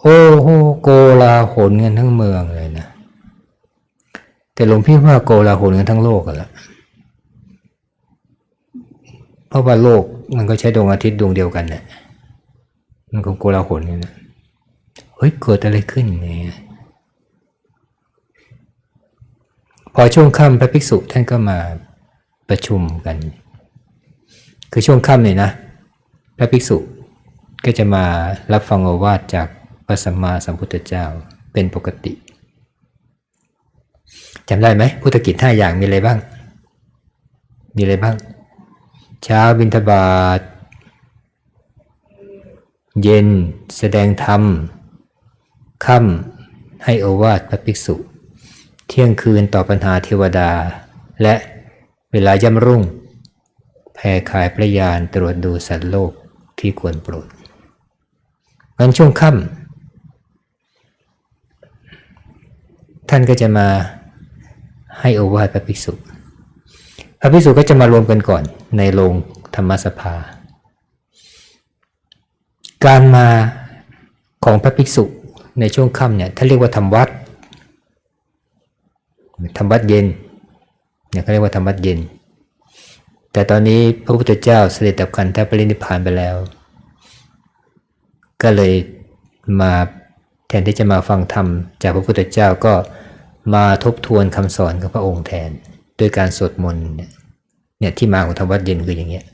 โอ้โหโกลาหลกันทั้งเมืองเลยนะ แต่หลวงพี่ว่าโกลาหลกันทั้งโลกกันละเพราะว่าโลกมันก็ใช้ดวงอาทิตย์ดวงเดียวกันแหละมันก็โกลาหลกันนะเฮ้ยเกิดอะไรขึ้นเนี่ยพอช่วงค่ำพระภิกษุท่านก็มาประชุมกัน คือช่วงค่ำเนี่ยนะ พระภิกษุก็จะมารับฟังโอวาทจาก ระสัมมาสัมพุทธเจ้าเป็นปกติจำได้ไหมพุทธกิจห้าอย่างมีอะไรบ้าง มีอะไรบ้าง เช้าบิณฑบาตเย็นแสดงธรรมค่ำให้โอวาทพระภิกษุ เที่ยงคืนตอบปัญหาเทวดา และเวลาย่ำรุ่ง แผ่ขายพระยานตรวจดูสัตว์โลกที่ควรโปรดงั้นช่วงค่ำ ท่านก็จะมาให้โอวาทพระภิกษุ พระภิกษุก็จะมารวมกันก่อนในโรงธรรมสภา การมาของพระภิกษุในช่วงค่ำเนี่ยท่านเรียกว่าทำวัดทำวัดเย็นเนี่ยเขาเรียกว่าทำวัดเย็น แต่ตอนนี้พระพุทธเจ้าเสด็จดับขันธปรินิพพานไปแล้ว ก็เลยมาแทนที่จะมาฟังธรรมจากพระพุทธเจ้าก็ มาทบทวนคำสอนของพระองค์แทนด้วยการสวดมนต์เนี่ยที่มาของธรรมวัดเย็นคืออย่างเงี้ย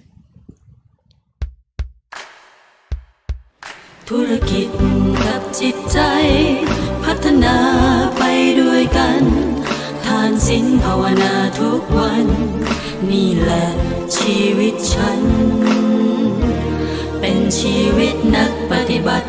ธุรกิจกับจิตใจ พัฒนาไปด้วยกัน ทานศีลภาวนาทุกวัน นี่แหละชีวิตฉัน เป็นชีวิตนักปฏิบัติ